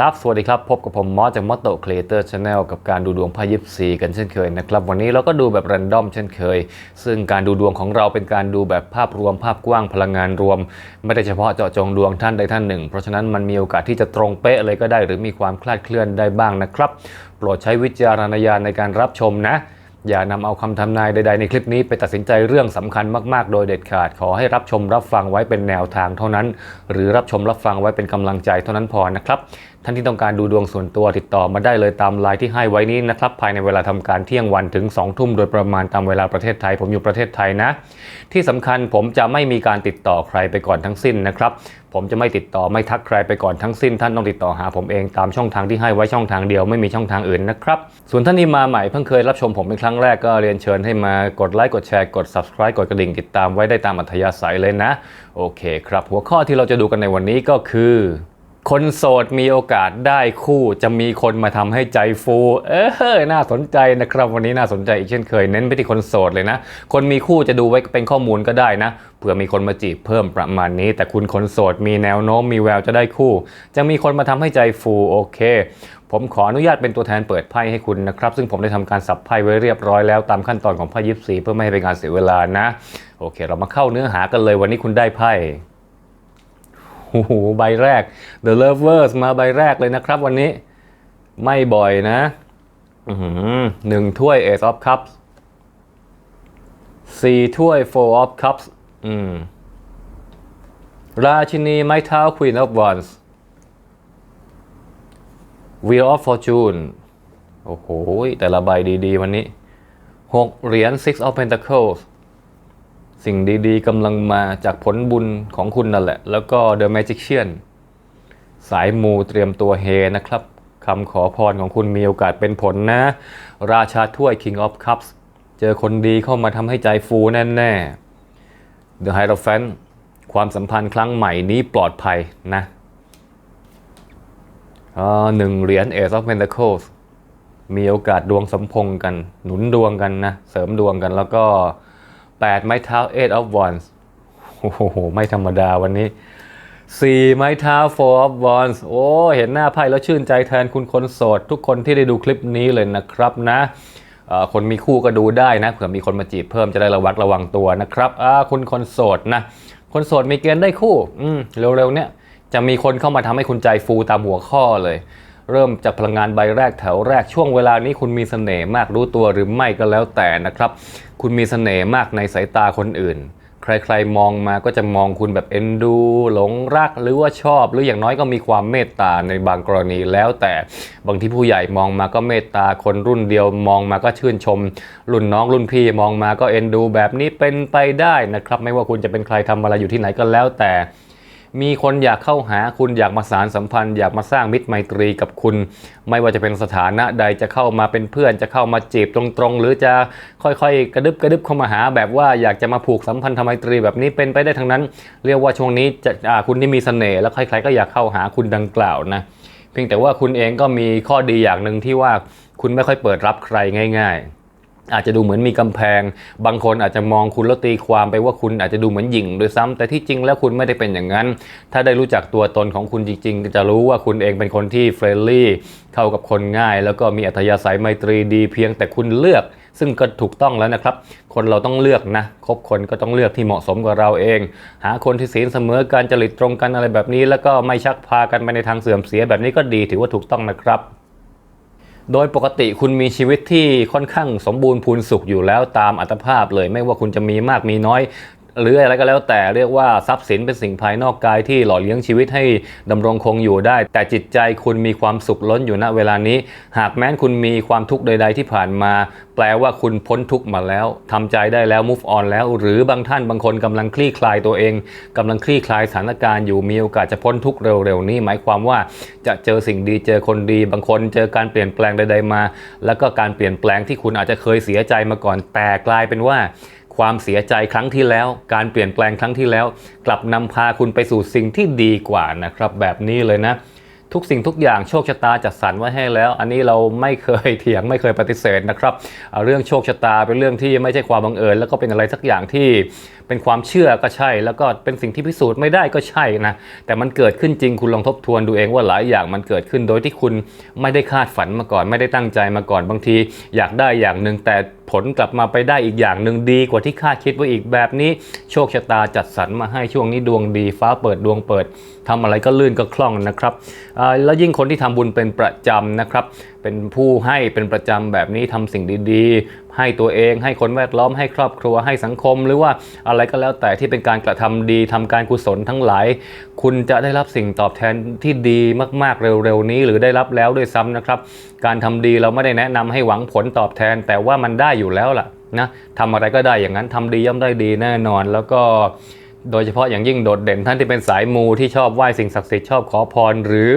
ครับ สวัสดีครับ พบกับผมมอสจากมอตโตครีเอเตอร์ชาแนลกับการดูดวงไพ่ยิปซีกันเช่นเคยนะครับ วันนี้เราก็ดูแบบรันดอมเช่นเคย ซึ่งการดูดวงของเราเป็นการดูแบบภาพรวมภาพกว้างพลังงานรวม ไม่ได้เฉพาะเจาะจงดวงท่านใดท่านหนึ่ง เพราะฉะนั้นมันมีโอกาสที่จะตรงเป๊ะเลยก็ได้ หรือมีความคลาดเคลื่อนได้บ้างนะครับ โปรดใช้วิจารณญาณในการรับชมนะอย่านำเอาคำทำนายใดๆในคลิปนี้ไปตัดสินใจเรื่องสำคัญมากๆ โดยเด็ดขาด ขอให้รับชมรับฟังไว้เป็นแนวทางเท่านั้น หรือรับชมรับฟังไว้เป็นกำลังใจเท่านั้นพอนะครับ ท่านที่ต้องการดูดวงส่วนตัวติดต่อมาได้เลยตามไลน์ที่ให้ไว้นี้นะครับ ภายในเวลาทำการเที่ยงวันถึง 2 ทุ่มโดยประมาณตามเวลาประเทศไทย ผมอยู่ประเทศไทยนะ ที่สำคัญผมจะไม่มีการติดต่อใครไปก่อนทั้งสิ้นนะครับ ผมจะไม่ติดต่อไม่ทักใครไปก่อนทั้งสิ้น ท่านต้องติดต่อหาผมเองตามช่องทางที่ให้ไว้ช่องทางเดียวไม่มีช่องทางอื่นนะครับส่วนท่านที่มาใหม่เพิ่งเคยรับชมผมเป็นครั้งแรกก็เรียนเชิญให้มากดไลค์กดแชร์กด subscribe กดกระดิ่งติดตามไว้ได้ตามอัธยาศัยเลยนะ โอเคครับ หัวข้อที่เราจะดูกันในวันนี้ก็คือ คนโสดมีโอกาสได้คู่จะมีคนมาทำให้ใจฟู เออน่าสนใจนะครับ วันนี้น่าสนใจอีกเช่นเคยเน้นไปที่คนโสดเลยนะ คนมีคู่จะดูไว้เป็นข้อมูลก็ได้นะเผื่อมีคนมาจีบเพิ่มประมาณนี้ แต่คุณคนโสดมีแนวโน้มมีแววจะได้คู่ จะมีคนมาทำให้ใจฟูโอเค ผมขออนุญาตเป็นตัวแทนเปิดไพ่ให้คุณนะครับ ซึ่งผมได้ทำการสับไพ่ไว้เรียบร้อยแล้วตามขั้นตอนของไพ่ยิปซีเพื่อไม่ให้เป็นการเสียเวลานะ โอเค เรามาเข้าเนื้อหากันเลยวันนี้คุณได้ไพ่ โหใบแรก The Lovers มาใบแรกเลยนะครับวันนี้ไม่บ่อยนะหนึ่งถ้วย Ace of Cups สี่ถ้วย Four of Cups อืมราชินีไม้เท้า Queen of Wands Wheel of Fortune โอ้โห แต่ละใบดี ๆ วันนี้หกเหรียญ Six of Pentacles สิ่งดีๆกำลังมาจากผลบุญของคุณนั่นแหละ แล้วก็ The Magician สายมูเตรียมตัวเฮนะครับคำขอพรของคุณมีโอกาสเป็นผลนะ ราชาถ้วย King of Cups เจอคนดีเข้ามาทำให้ใจฟูแน่ๆ The Hierophant ความสัมพันธ์ครั้งใหม่นี้ปลอดภัยนะอ่าหนึ่งเหรียญ Ace of Pentacles มีโอกาสดวงสมพงกัน หนุนดวงกันนะ เสริมดวงกันแล้วก็ 8 ไม้เท้า Eight of Wands โอ้โห ไม่ธรรมดาวันนี้ 4 ไม้เท้า Four of Wands โอ้ เห็นหน้าไพ่แล้วชื่นใจแทนคุณคนโสด ทุกคนที่ได้ดูคลิปนี้เลยนะครับนะคนมีคู่ก็ดูได้นะเผื่อมีคนมาจีบเพิ่มจะได้ระวัดระวังตัวนะครับคุณคนโสดนะ คนโสดมีเกณฑ์ได้คู่อืเร็วๆเนี้ยจะมีคนเข้ามาทำให้คุณใจฟูตามหัวข้อเลย เริ่มจากพลังงานใบแรกแถวแรกช่วงเวลานี้คุณมีเสน่ห์มากรู้ตัวหรือไม่ก็แล้วแต่นะครับ คุณมีเสน่ห์มากในสายตาคนอื่น ใครๆมองมาก็จะมองคุณแบบเอ็นดู หลงรักหรือว่าชอบ หรืออย่างน้อยก็มีความเมตตาในบางกรณีแล้วแต่บางที่ผู้ใหญ่มองมาก็เมตตาคนรุ่นเดียวมองมาก็ชื่นชม รุ่นน้องรุ่นพี่มองมาก็เอ็นดู แบบนี้เป็นไปได้นะครับ ไม่ว่าคุณจะเป็นใครทำอะไรอยู่ที่ไหนก็แล้วแต่ มีคนอยากเข้าหาคุณอยากมาสารสัมพันธ์ อยากมาสร้างมิตรไมตรีกับคุณ ไม่ว่าจะเป็นสถานะใดจะเข้ามาเป็นเพื่อนจะเข้ามาจีบตรงๆ หรือจะค่อยๆ กระดึบกระดึบเข้ามาหา แบบว่าอยากจะมาผูกสัมพันธ์ทไมตรีแบบนี้เป็นไปได้ทั้งนั้น เรียกว่าช่วงนี้จะคุณที่มีเสน่ห์แล้วใครๆก็อยากเข้าหาคุณดังกล่าวนะเพียงแต่ว่าคุณเองก็มีข้อดีอย่างหนึ่งที่ว่าคุณไม่ค่อยเปิดรับใครง่าย ๆ อาจจะดูเหมือนมีกำแพง บางคนอาจจะมองคุณแล้วตีความไปว่าคุณอาจจะดูเหมือนหยิ่งด้วยซ้ำแต่ที่จริงแล้วคุณไม่ได้เป็นอย่างนั้น ถ้าได้รู้จักตัวตนของคุณจริง ๆ จะรู้ว่าคุณเองเป็นคนที่เฟรนลี่ เข้ากับคนง่าย แล้วก็มีอัธยาศัยไมตรีดี เพียงแต่คุณเลือก ซึ่งก็ถูกต้องแล้วนะครับ คนเราต้องเลือกนะ คบคนก็ต้องเลือกที่เหมาะสมกับเราเอง หาคนที่ศีลเสมอการจริตตรงกันอะไรแบบนี้ แล้วก็ไม่ชักพากันไปในทางเสื่อมเสียแบบนี้ก็ดีถือว่าถูกต้องนะครับ โดยปกติคุณมีชีวิตที่ค่อนข้างสมบูรณ์พูนสุขอยู่แล้วตามอัตภาพเลย ไม่ว่าคุณจะมีมากมีน้อย หรืออะไรก็แล้วแต่เรียกว่าทรัพย์สินเป็นสิ่งภายนอกกายที่หล่อเลี้ยงชีวิตให้ดำรงคงอยู่ได้ แต่จิตใจคุณมีความสุขล้นอยู่ณเวลานี้ หากแม้นคุณมีความทุกข์ใด ๆ ที่ผ่านมา แปลว่าคุณพ้นทุกข์มาแล้วทำใจได้แล้ว move on แล้ว หรือบางท่านบางคนกำลังคลี่คลายตัวเองกำลังคลี่คลายสถานการณ์อยู่มีโอกาสจะพ้นทุกข์เร็วๆนี้ หมายความว่าจะเจอสิ่งดีเจอคนดี บางคนเจอการเปลี่ยนแปลงใด ๆมา แล้วก็การเปลี่ยนแปลงที่คุณอาจจะเคยเสียใจมาก่อนแต่กลายเป็นว่า ความเสียใจครั้งที่แล้ว การเปลี่ยนแปลงครั้งที่แล้ว กลับนำพาคุณไปสู่สิ่งที่ดีกว่านะครับ แบบนี้เลยนะ ทุกสิ่งทุกอย่างโชคชะตาจัดสรรไว้ให้แล้ว อันนี้เราไม่เคยเถียงไม่เคยปฏิเสธนะครับเเรื่องโชคชะตาเป็นเรื่องที่ไม่ใช่ความบังเอิญแล้วก็เป็นอะไรสักอย่างที่ เป็นความเชื่อก็ใช่ แล้วก็เป็นสิ่งที่พิสูจน์ไม่ได้ก็ใช่นะ แต่มันเกิดขึ้นจริงคุณลองทบทวนดูเองว่าหลายอย่างมันเกิดขึ้นโดยที่คุณไม่ได้คาดฝันมาก่อน ไม่ได้ตั้งใจมาก่อนบางที อยากได้อย่างหนึ่งแต่ผลกลับมาไปได้อีกอย่างหนึ่งดีกว่าที่คาดคิดไว้อีกแบบนี้ โชคชะตาจัดสรรมาให้ช่วงนี้ดวงดี ฟ้าเปิดดวงเปิดทำอะไรก็ลื่นก็คล่องนะครับแล้วยิ่งคนที่ทำบุญเป็นประจำนะครับ เป็นผู้ให้เป็นประจำแบบนี้ทำสิ่งดีๆ ให้ตัวเองให้คนแวดล้อมให้ครอบครัวให้สังคม หรือว่าอะไรก็แล้วแต่ที่เป็นการกระทำดีทำการกุศลทั้งหลาย คุณจะได้รับสิ่งตอบแทนที่ดีมากๆเร็วๆนี้ หรือได้รับแล้วด้วยซ้ำนะครับ การทำดีเราไม่ได้แนะนำให้หวังผลตอบแทน แต่ว่ามันได้อยู่แล้วล่ะนะทำอะไรก็ได้อย่างนั้นทำดีย่อมได้ดีแน่นอนแล้วก็ โดยเฉพาะอย่างยิ่งโดดเด่นท่านที่เป็นสายมูที่ชอบไหว้สิ่งศักดิ์สิทธิ์ชอบขอพร หรือ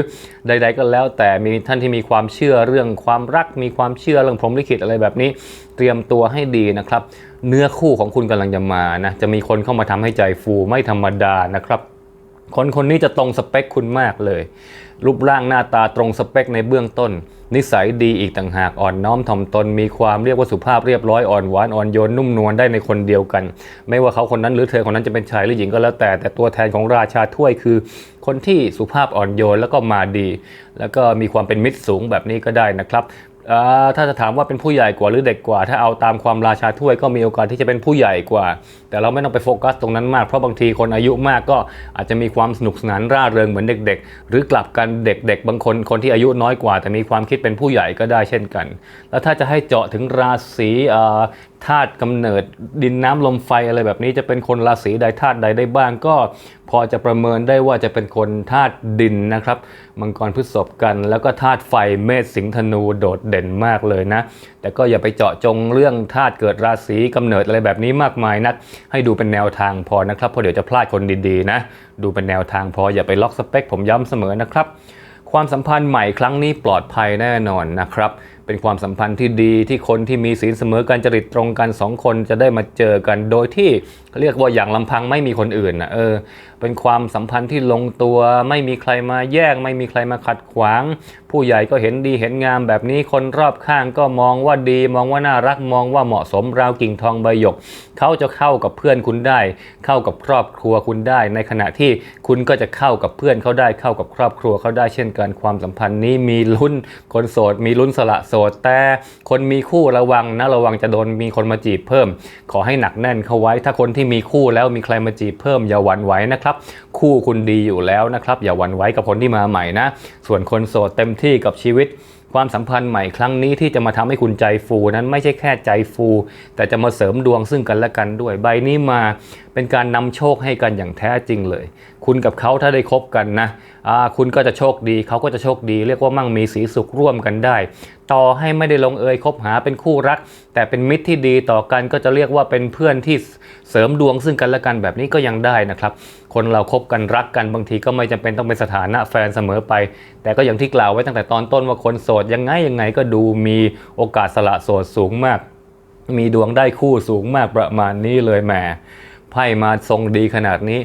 ใด ๆ ก็แล้ว แต่มีท่านที่มีความเชื่อเรื่องความรัก มีความเชื่อเรื่องพรหมลิขิตอะไรแบบนี้ เตรียมตัวให้ดีนะครับ เนื้อคู่ของคุณกำลังจะมานะจะมีคนเข้ามาทำให้ใจฟูไม่ธรรมดานะครับคนคนนี้จะตรงสเปคคุณมากเลย รูปร่างหน้าตาตรงสเปคในเบื้องต้น นิสัยดีอีกต่างหากอ่อนน้อมถ่อมตนมีความเรียกว่าสุภาพเรียบร้อยอ่อนหวานอ่อนโยนนุ่มนวลได้ในคนเดียวกัน ไม่ว่าเขาคนนั้นหรือเธอคนนั้นจะเป็นชายหรือหญิงก็แล้วแต่ แต่ตัวแทนของราชาถ้วยคือ คนที่สุภาพอ่อนโยนแล้วก็มาดี แล้วก็มีความเป็นมิตรสูงแบบนี้ก็ได้นะครับ ถ้าจะถามว่าเป็นผู้ใหญ่กว่าหรือเด็กกว่า ถ้าเอาตามความราชาถ้วยก็มีโอกาสที่จะเป็นผู้ใหญ่กว่า แต่เราไม่ต้องไปโฟกัสตรงนั้นมากเพราะบางทีคนอายุมากก็อาจจะมีความสนุกสนานร่าเริงเหมือนเด็ก ๆ หรือกลับกันเด็ก ๆ บางคนคนที่อายุน้อยกว่า แต่มีความคิดเป็นผู้ใหญ่ก็ได้เช่นกัน แล้วถ้าจะให้เจาะถึงราศีธาตุกำเนิดดินน้ำลมไฟอะไรแบบนี้จะเป็นคนราศีใดธาตุใดได้บ้าง ก็พอจะประเมินได้ว่าจะเป็นคนธาตุดินนะครับ มังกรพฤษภกัน แล้วก็ธาตุไฟเมษสิงห์ธนูโดดเด่นมากเลยนะ แต่ก็อย่าไปเจาะจงเรื่องธาตุเกิดราศีกำเนิดอะไรแบบนี้มากมายนัก ให้ดูเป็นแนวทางพอนะครับเพราะเดี๋ยวจะพลาดคนดีๆนะ ดูเป็นแนวทางพออย่าไปล็อกสเปค ผมย้ำเสมอนะครับ ความสัมพันธ์ใหม่ครั้งนี้ปลอดภัยแน่นอนนะครับ เป็นความสัมพันธ์ที่ดีที่คนที่มีศีลเสมอกันจริตตรงกันสองคนจะได้มาเจอกัน โดยที่เรียกว่าอย่างลำพังไม่มีคนอื่นนะเออเป็นความสัมพันธ์ที่ลงตัว ไม่มีใครมาแย่งไม่มีใครมาขัดขวาง ผู้ใหญ่ก็เห็นดีเห็นงามแบบนี้คนรอบข้างก็มองว่าดี มองว่าน่ารักมองว่าเหมาะสมราวกิ่งทองใบหยก เขาจะเข้ากับเพื่อนคุณได้ เข้ากับครอบครัวคุณได้ ในขณะที่คุณก็จะเข้ากับเพื่อนเขาได้เข้ากับครอบครัวเขาได้เช่นกันความสัมพันธ์นี้มีลุ้นคนโสดมีลุ้นสละโสดแต่คนมีคู่ระวังนะระวังจะโดนมีคนมาจีบเพิ่ม ขอให้หนักแน่นเข้าไว้ ถ้าคนที่มีคู่แล้วมีใครมาจีบเพิ่มอย่าหวั่นไหวนะครับ คู่คุณดีอยู่แล้วนะครับ อย่าหวั่นไหวกับคนที่มาใหม่นะ ส่วนคนโสดเต็มที่กับชีวิตความสัมพันธ์ใหม่ครั้งนี้ที่จะมาทำให้คุณใจฟูนั้นไม่ใช่แค่ใจฟู แต่จะมาเสริมดวงซึ่งกันและกันด้วยใบนี้มาเป็นการนำโชคให้กันอย่างแท้จริงเลย คุณกับเขาถ้าได้คบกันนะคุณก็จะโชคดีเขาก็จะโชคดี เรียกว่ามั่งมีสีสุขร่วมกันได้ ต่อให้ไม่ได้ลงเอยคบหาเป็นคู่รัก แต่เป็นมิตรที่ดีต่อกันก็จะเรียกว่าเป็นเพื่อนที่เสริมดวงซึ่งกันและกันแบบนี้ก็ยังได้นะครับ คนเราคบกันรักกันบางทีก็ไม่จำเป็นต้องเป็นสถานะแฟนเสมอไป แต่ก็อย่างที่กล่าวไว้ตั้งแต่ตอนต้นว่าคนโสดยังไงยังไงก็ดูมีโอกาสสละโสดสูงมาก มีดวงได้คู่สูงมากประมาณนี้เลยแหมไพ่มาทรงดีขนาดนี้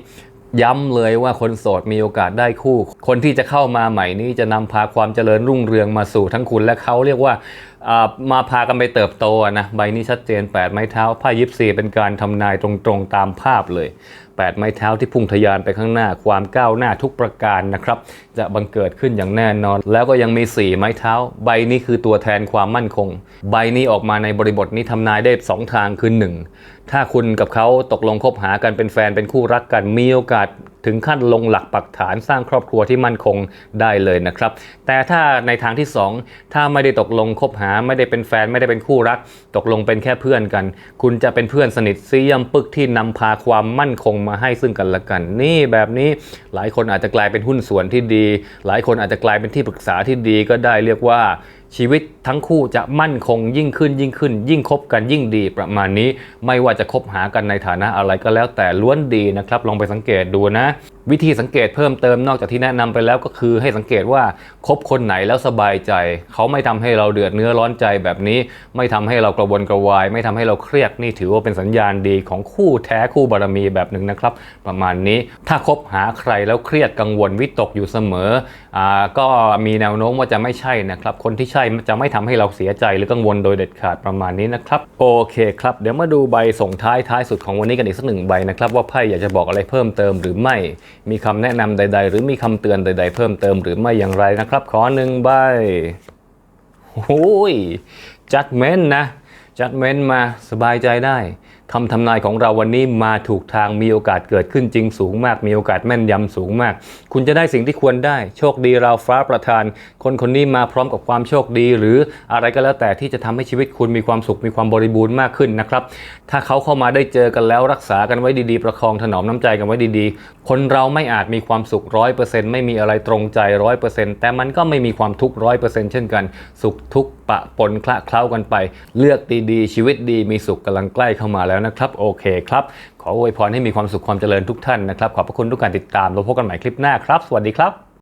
ย้ำเลยว่าคนโสดมีโอกาสได้คู่ คนที่จะเข้ามาใหม่นี้จะนำพาความเจริญรุ่งเรืองมาสู่ทั้งคุณและเขาเรียกว่ามาพากันไปเติบโตนะใบนี้ชัดเจน 8 ไม้เท้าไพ่ยิปซีเป็นการทำนายตรงๆตามภาพเลย 8 ไม้เท้าที่พุ่งทะยานไปข้างหน้าความก้าวหน้าทุกประการนะครับ จะบังเกิดขึ้นอย่างแน่นอน แล้วก็ยังมี 4 ไม้เท้า ใบนี้คือตัวแทนความมั่นคง ใบนี้ออกมาในบริบทนี้ทำนายได้ 2 ทางคือ 1 ถ้าคุณกับเขาตกลงคบหากันเป็นแฟนเป็นคู่รักกันมีโอกาสถึงขั้นลงหลักปักฐานสร้างครอบครัวที่มั่นคงได้เลยนะครับ แต่ถ้าในทางที่ 2 ถ้าไม่ได้ตกลงคบหาไม่ได้เป็นแฟนไม่ได้เป็นคู่รัก ตกลงเป็นแค่เพื่อนกัน คุณจะเป็นเพื่อนสนิทซียมปึกที่นำพาความมั่นคงมาให้ซึ่งกันและกัน นี่แบบนี้หลายคนอาจจะกลายเป็นหุ้นส่วนที่ดี หลายคนอาจจะกลายเป็นที่ปรึกษาที่ดีก็ได้เรียกว่า ชีวิตทั้งคู่จะมั่นคงยิ่งขึ้นยิ่งขึ้น ยิ่งคบกันยิ่งดีประมาณนี้ ไม่ว่าจะคบหากันในฐานะอะไรก็แล้วแต่ล้วนดีนะครับ ลองไปสังเกตดูนะ วิธีสังเกตเพิ่มเติมนอกจากที่แนะนำไปแล้วก็คือให้สังเกตว่าคบคนไหนแล้วสบายใจ เขาไม่ทำให้เราเดือดเนื้อร้อนใจแบบนี้ ไม่ทำให้เรากระวนกระวาย ไม่ทำให้เราเครียดนี่ถือว่าเป็นสัญญาณดีของคู่แท้คู่บารมีแบบหนึ่งนะครับ ประมาณนี้ถ้าคบหาใครแล้วเครียดกังวลวิตกอยู่เสมออ่าก็มีแนวโน้มว่าจะไม่ใช่นะครับคนที่ใช่จะไม่ทำให้เราเสียใจหรือกังวลโดยเด็ดขาดประมาณนี้นะครับโอเคครับเดี๋ยวมาดูใบส่งท้ายท้ายสุดของวันนี้กันอีกสักหนึ่งใบนะครับว่าไพ่อยากจะบอกอะไรเพิ่มเติมหรือไม่ มีคำแนะนำใด ๆ หรือมีคำเตือนใด ๆ เพิ่มเติมหรือไม่อย่างไรนะครับ ขอหนึ่งใบโอ้ยจัดเม้นนะจัดเม้นมาสบายใจได้ คำทำนายของเราวันนี้มาถูกทางมีโอกาสเกิดขึ้นจริงสูงมาก มีโอกาสแม่นยำสูงมาก คุณจะได้สิ่งที่ควรได้ โชคดีเราฟ้าประทาน คนคนนี้มาพร้อมกับความโชคดี หรืออะไรก็แล้วแต่ที่จะทำให้ชีวิตคุณมีความสุขมีความบริบูรณ์มากขึ้นนะครับ ถ้าเขาเข้ามาได้เจอกันแล้วรักษากันไว้ดีๆ ประคองถนอมน้ำใจกันไว้ดีๆ คนเราไม่อาจมีความสุขร้อยเปอร์เซ็นต์ไม่มีอะไรตรงใจร้อยเปอร์เซ็นต์แต่มันก็ไม่มีความทุกข์ร้อยเปอร์เซ็นต์เช่นกัน สุขทุกข์ปะปนคละเคล้ากันไป เลือกดีๆชีวิตดีมีสุขกำลังใกล้เข้ามาแล้วนะครับ โอเคครับ ขออวยพรให้มีความสุขความเจริญทุกท่านนะครับ ขอบพระคุณทุกการติดตามเราพบกันใหม่คลิปหน้าครับ สวัสดีครับ